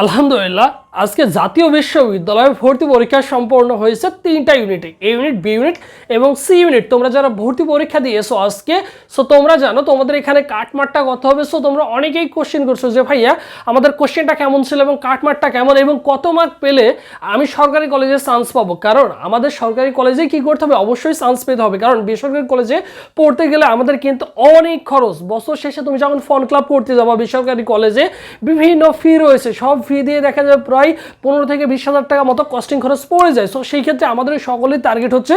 আলহামদুলিল্লাহ আজকে জাতীয় বিশ্ববিদ্যালয়ে ভর্তি পরীক্ষা সম্পন্ন হয়েছে তিনটা ইউনিটে এ ইউনিট বি ইউনিট এবং সি ইউনিট তোমরা যারা ভর্তি পরীক্ষা দিয়েছ আজকে সো তোমরা জানো, তোমাদের এখানে কাটমারটা কত হবে সো তোমরা অনেকেই কোশ্চেন করছ যে, ভাইয়া, আমাদের কোশ্চেনটা কেমন ছিল এবং কাটমারটা কেমন এবং কত মার্ক পেলে আমি সরকারি কলেজে চান্স পাবো? কারণ আমাদের সরকারি কলেজে কি করতে হবে? অবশ্যই চান্স পেতে হবে। কারণ বেসরকারি কলেজে পড়তে গেলে আমাদের কিন্তু অনেক খরচ। বছর শেষে তুমি যখন ফর্ম ক্লাব করতে যাব, বেসরকারি কলেজে বিভিন্ন ফি রয়েছে। সব ফি দিয়ে দেখা যাবে প্রায় পনেরো থেকে বিশ হাজার টাকা মতো কস্টিং খরচ পড়ে যায়। সো সেই ক্ষেত্রে আমাদের সকলের টার্গেট হচ্ছে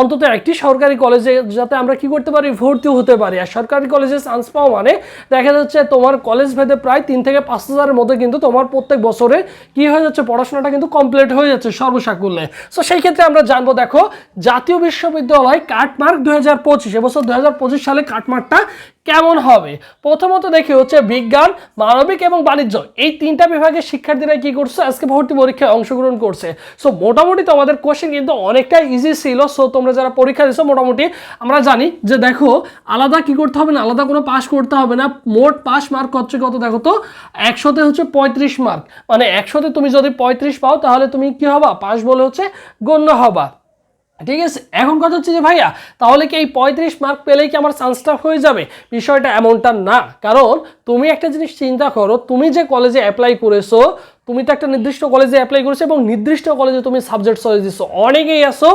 অন্তত একটি সরকারি কলেজে যাতে আমরা কি করতে পারি ভর্তি হতে পারি। আর সরকারি কলেজে চান্স পাওয়া মানে দেখা যাচ্ছে তোমার কলেজ ভেদে প্রায় তিন থেকে পাঁচ হাজারের মধ্যে কিন্তু তোমার প্রত্যেক বছরে কি হয়ে যাচ্ছে, পড়াশোনাটা কিন্তু কমপ্লিট হয়ে যাচ্ছে সর্বসাকুল্যে। সো সেই ক্ষেত্রে আমরা জানব, দেখো, জাতীয় বিশ্ববিদ্যালয় কাটমার্ক দু হাজার পঁচিশ, এবছর দু পঁচিশ সালে কাটমার্কটা কেমন হবে? প্রথমত দেখি হচ্ছে বিজ্ঞান, মানবিক এবং বাণিজ্য। এই তিনটা বিভাগের শিক্ষার্থীরা কি করছে? আজকে ভর্তি পরীক্ষায় অংশগ্রহণ করছে। সো মোটামুটি তোমাদের কোশ্চেন কিন্তু অনেকটা ইজি ছিল। সো তোমরা যারা পরীক্ষা দিছো, মোটামুটি আমরা জানি যে দেখো, আলাদা কি করতে হবে না? আলাদা কোনো পাস করতে হবে না। মোট পাস মার্ক হচ্ছে কত দেখো তো? একশোতে হচ্ছে পঁয়ত্রিশ মার্ক মানে একশোতে তুমি যদি পঁয়ত্রিশ পাও, তাহলে তুমি কি হবা? পাস বলে হচ্ছে গণ্য হবা। ঠিক আছে? এখন কথা হচ্ছে যে ভাইয়া, তাহলে কি এই পঁয়ত্রিশ মার্ক পেলেই কি আমার চান্সটা হয়ে যাবে? বিষয়টা এমনটা না। কারণ তুমি একটা জিনিস চিন্তা করো, তুমি যে কলেজে অ্যাপ্লাই করেছ তুমি তো একটা নির্দিষ্ট কলেজে অ্যাপ্লাই করেছ এবং নির্দিষ্ট কলেজে তুমি সাবজেক্ট চয়েস দিচ্ছ অনেকেই আসো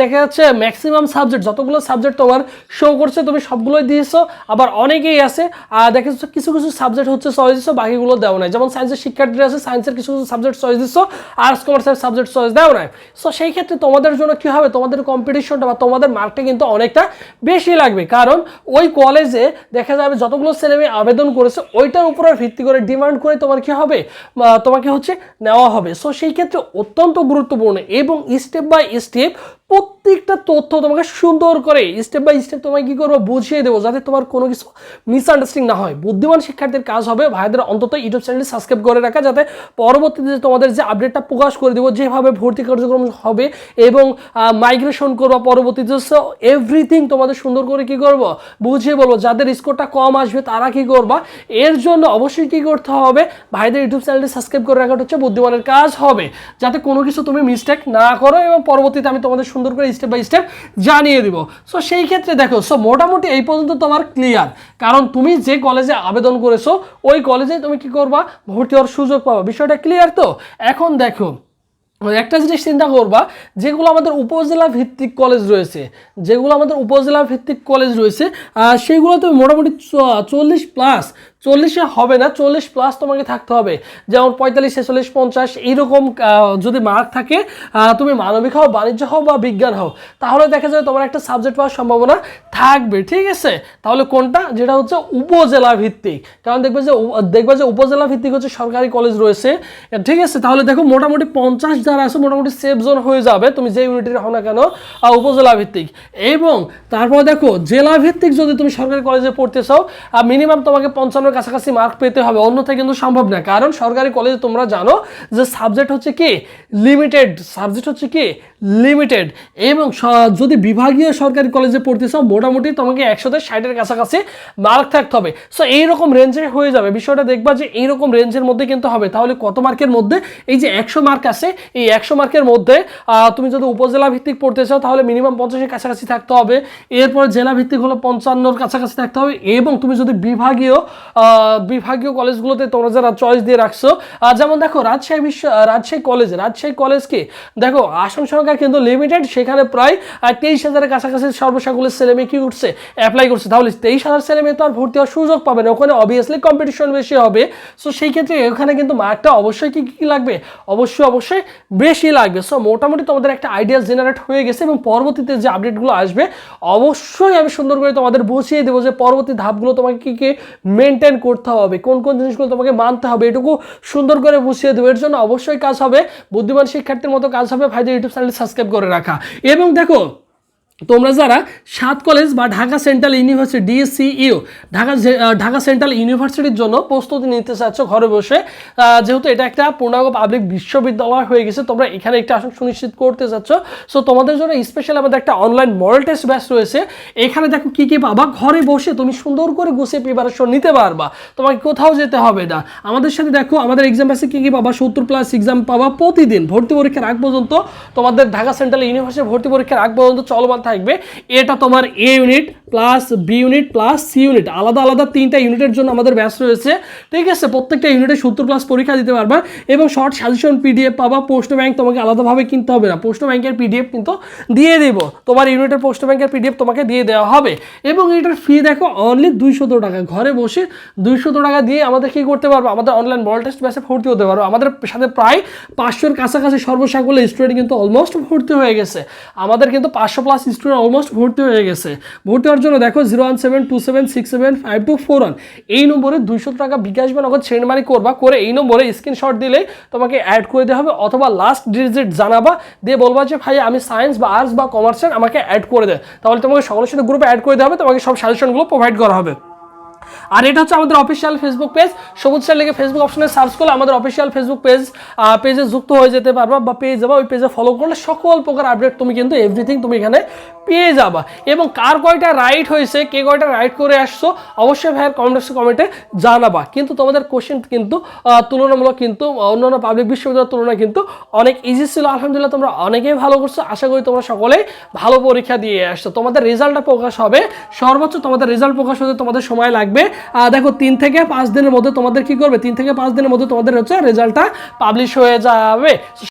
দেখা যাচ্ছে ম্যাক্সিমাম সাবজেক্ট যতগুলো সাবজেক্ট তোমার শো করছে তুমি সবগুলোই দিয়েছ আবার অনেকেই আছে দেখা যাচ্ছে কিছু কিছু সাবজেক্ট হচ্ছে চয়েস দিচ্ছ বাকিগুলো দেওয়া নাই। যেমন সায়েন্সের শিক্ষার্থীরা আছে সায়েন্সের কিছু কিছু সাবজেক্ট চয়েস দিচ্ছ আর্টস কমার্সের সাবজেক্ট চয়েস দেওয়া নাই। সো সেই ক্ষেত্রে তোমাদের জন্য কী হবে? তোমাদের কম্পিটিশনটা বা তোমাদের মার্কটা কিন্তু অনেকটা বেশি লাগবে। কারণ ওই কলেজে দেখা যাবে যতগুলো ছেলে মেয়ে আবেদন করেছে ওইটার উপরে ভিত্তি করে ডিমান্ড করে তোমার কী হবে? আহ, তোমাকে হচ্ছে নেওয়া হবে। সো সেই ক্ষেত্রে অত্যন্ত গুরুত্বপূর্ণ এবং স্টেপ বাই স্টেপ প্রত্যেকটা তথ্য তোমাকে সুন্দর করে স্টেপ বাই স্টেপ তোমাকে কি করব বুঝিয়ে দেবো যাতে তোমার কোনো কিছু মিসআন্ডারস্ট্যান্ডিং না হয়। বুদ্ধিমান শিক্ষার্থীর কাজ হবে ভাইদের অন্তত ইউটিউব চ্যানেলটি সাবস্ক্রাইব করে রাখা যাতে পরবর্তীতে তোমাদের যে আপডেটটা প্রকাশ করে দেবো, যেভাবে ভর্তি কার্যক্রম হবে এবং মাইগ্রেশন করব পরবর্তীতে এভরিথিং তোমাদের সুন্দর করে কি করব বুঝিয়ে বলব। যাদের স্কোরটা কম আসবে তারা কি করবা? এর জন্য অবশ্যই কি করতে হবে? ভাইদের ইউটিউব চ্যানেলটি সাবস্ক্রাইব করে রাখাটা হচ্ছে বুদ্ধিমানের কাজ হবে। যাতে কোনো কিছু তুমি মিস্টেক না করো এবং পরবর্তীতে আমি তোমাদের সুন্দর করে স্টেপ বাই স্টেপ জানিয়ে দিব। সো সেই ক্ষেত্রে দেখো সো মোটামুটি এই পর্যন্ত তোমার ক্লিয়ার কারণ তুমি যে কলেজে আবেদন করেছ ওই কলেজে তুমি কি করবা? ভর্তি হওয়ার সুযোগ পাবা। বিষয়টা ক্লিয়ার তো? এখন দেখো একটা জিনিস চিন্তা করবা যেগুলো আমাদের উপজেলা ভিত্তিক কলেজ রয়েছে যেগুলো আমাদের উপজেলা ভিত্তিক কলেজ রয়েছে আহ, তুমি মোটামুটি চল্লিশ প্লাস চল্লিশে হবে না, চল্লিশ প্লাস তোমাকে থাকতে হবে। যেমন পঁয়তাল্লিশ, ছেচল্লিশ, পঞ্চাশ, এইরকম যদি মার্ক থাকে তুমি মানবিক হও, বাণিজ্য হও বা বিজ্ঞান হও, তাহলে দেখা যায় তোমার একটা সাবজেক্ট পাওয়ার সম্ভাবনা থাকবে, ঠিক আছে? তাহলে কোনটা? যেটা হচ্ছে উপজেলা ভিত্তিক। কারণ দেখবে যে দেখবে যে উপজেলা ভিত্তিক হচ্ছে সরকারি কলেজ রয়েছে ঠিক আছে? তাহলে দেখো মোটামুটি পঞ্চাশ যারা আছে, মোটামুটি সেফ জোন হয়ে যাবে, তুমি যে ইউনিটের হও না কেন উপজেলা ভিত্তিক। এবং তারপর দেখো, জেলা ভিত্তিক যদি তুমি সরকারি কলেজে পড়তে চাও মিনিমাম তোমাকে পঞ্চান্নর কাছাকাছি মার্ক পেতে হবে। অন্যথায় কিন্তু সম্ভব না কারণ সরকারি কলেজে তোমরা জানো যে সাবজেক্ট হচ্ছে কি? লিমিটেড সাবজেক্ট হচ্ছে কি? লিমিটেড। এবং যদি বিভাগীয় সরকারি কলেজে পড়তে চাও, মোটামুটি তোমাকে একশোতে ষাটের কাছাকাছি মার্ক থাকতে হবে। সো এইরকম রেঞ্জে হয়ে যাবে। বিষয়টা দেখবা যে এইরকম রেঞ্জের মধ্যে কিন্তু হবে। তাহলে কত মার্কের মধ্যে? এই যে একশো মার্ক আছে, এই একশো মার্কের মধ্যে তুমি যদি উপজেলা ভিত্তিক পড়তে চাও, তাহলে মিনিমাম পঞ্চাশের কাছাকাছি থাকতে হবে। এরপর জেলা ভিত্তিক হলো পঞ্চান্নর কাছাকাছি থাকতে হবে। এবং তুমি যদি বিভাগীয় বিভাগীয় কলেজগুলোতে তোমরা যারা চয়েস দিয়ে রাখছো যেমন দেখো, রাজশাহী বিশ্ব, রাজশাহী কলেজ রাজশাহী কলেজকে দেখো আসন সংখ্যা কিন্তু লিমিটেড সেখানে প্রায় তেইশ হাজারের কাছাকাছি সর্বসাকুলের ছেলে মেয়ে কি করছে অ্যাপ্লাই করছে। তাহলে তেইশ হাজার ছেলে মেয়ে তো আর ভর্তি হওয়ার সুযোগ পাবে না। ওখানে অবভিয়াসলি কম্পিটিশন বেশি হবে। সো সেই ক্ষেত্রে এখানে কিন্তু মার্কটা অবশ্যই কি কি লাগবে? অবশ্যই অবশ্যই বেশি লাগবে। সো মোটামুটি তোমাদের একটা আইডিয়া জেনারেট হয়ে গেছে এবং পরবর্তীতে যে আপডেটগুলো আসবে, অবশ্যই আমি সুন্দর করে তোমাদের বুঝিয়ে দেবো যে পরবর্তী ধাপগুলো তোমাকে কি কি মেনটেন করতে হবে, কোন কোন জিনিসগুলো তোমাকে মানতে হবে, এটুকু সুন্দর করে বুঝিয়ে দেবো। এর জন্য অবশ্যই কাজ হবে। বুদ্ধিমান শিক্ষার্থীর মতো কাজ হবে। ভাইদের ইউটিউব চ্যানেল সাবস্ক্রাইব করে রাখা। এবং দেখো তোমরা যারা সাত কলেজ বা Dhaka central university DSCU Dhaka Dhaka central ইউনিভার্সিটির জন্য প্রস্তুতি নিতে চাচ্ছ ঘরে বসে যেহেতু এটা একটা পূর্ণাঙ্গ পাবলিক বিশ্ববিদ্যালয় হয়ে গেছে, তোমরা এখানে একটা আসন সুনিশ্চিত করতে চাচ্ছ। সো তোমাদের জন্য স্পেশাল আমাদের একটা অনলাইন মডেল টেস্ট ব্যাচ রয়েছে। এখানে দেখো কি কি পাবা। ঘরে বসে তুমি সুন্দর করে গুছিয়ে প্রিপারেশন নিতে পারবা। তোমাকে কোথাও যেতে হবে না। আমাদের সাথে দেখো, আমাদের এক্সাম ব্যাচে কী কী পাবা? সত্তর প্লাস এক্সাম পাবা প্রতিদিন। ভর্তি পরীক্ষার আগ পর্যন্ত তোমাদের ঢাকা সেন্ট্রাল ইউনিভার্সিটি ভর্তি পরীক্ষার আগ পর্যন্ত চলমান থাকবে। এটা তোমার A unit plus B unit plus C unit আলাদা আলাদা তিনটা ইউনিটের জন্য আমাদের ব্যাচ রয়েছে। ঠিক আছে? প্রত্যেকটা ইউনিটে সত্তর প্লাস পরীক্ষা দিতে পারবা এবং শর্ট সাজেশন পিডিএফ পাবা। পোস্ট ব্যাংক তোমাকে আলাদাভাবে কিনতে হবে না। পোস্ট ব্যাংকের পিডিএফ কিন্তু দিয়ে দেব। তোমার ইউনিটের পোস্ট ব্যাংকের পিডিএফ তোমাকে দিয়ে দেওয়া হবে। এবং এটার ফি দেখো অনলি দুইশত টাকা। ঘরে বসে দুইশত টাকা দিয়ে আমাদের কি করতে পারব? আমাদের অনলাইন বল টেস্ট ব্যাচে ভর্তি হতে পারব আমাদের সাথে প্রায় পাঁচশোর কাছাকাছি সর্বসাকল্য স্টুডেন্ট কিন্তু অলমোস্ট ভর্তি হয়ে গেছে। আমাদের কিন্তু পাঁচশো প্লাস স্টুডেন্ট অলমোস্ট ভর্তি হয়ে গেছে। ভর্তি হওয়ার জন্য দেখো zero one seven two seven six seven five two four one এই নম্বরে দুইশো টাকা বিকাশ বা নগদ সেন্ড করবা, করে এই নম্বরে স্ক্রিনশট দিলে তোমাকে অ্যাড করে দেওয়া হবে অথবা লাস্ট ডিজিট জানাবা, দিয়ে বলবা যে, ভাই, আমি সায়েন্স বা আর্টস বা কমার্সের আমাকে অ্যাড করে দেয় তাহলে তোমাকে সকলের সাথে গ্রুপে অ্যাড করে দেওয়া হবে, তোমাকে সব সাজেশনগুলো প্রোভাইড করা হবে। আর এটা হচ্ছে আমাদের official Facebook page Sabuj sir লিখে ফেসবুক অপশনে সার্চ করলে আমাদের অফিসিয়াল ফেসবুক পেজ পেজে যুক্ত হয়ে যেতে পারবা বা পেয়ে যাবা। ওই পেজে ফলো করলে সকল প্রকার আপডেট তুমি কিন্তু এভরিথিং তুমি এখানে পেয়ে যাবা। এবং কার কয়টা রাইট হয়েছে, কে কয়টা রাইট করে আসছো, অবশ্যই ভাইয়ের কমেন্ট কমেন্টে জানাবা। কিন্তু তোমাদের কোশ্চেন কিন্তু তুলনামূলক কিন্তু অন্যান্য পাবলিক বিশ্ববিদ্যালয়ের তুলনায় কিন্তু অনেক ইজি ছিল। আলহামদুলিল্লাহ তোমরা অনেকেই ভালো করছ। আশা করি তোমরা সকলেই ভালো পরীক্ষা দিয়ে আসছো। তোমাদের রেজাল্টটা প্রকাশ হবে। সর্বোচ্চ তোমাদের রেজাল্ট প্রকাশ হতে তোমাদের সময় লাগবে। দেখো, তিন থেকে পাঁচ দিনের মধ্যে তোমাদের কি করবে? তিন থেকে পাঁচ দিনের মধ্যে তোমাদের হচ্ছে রেজাল্টটা পাবলিশ হয়ে যাবে।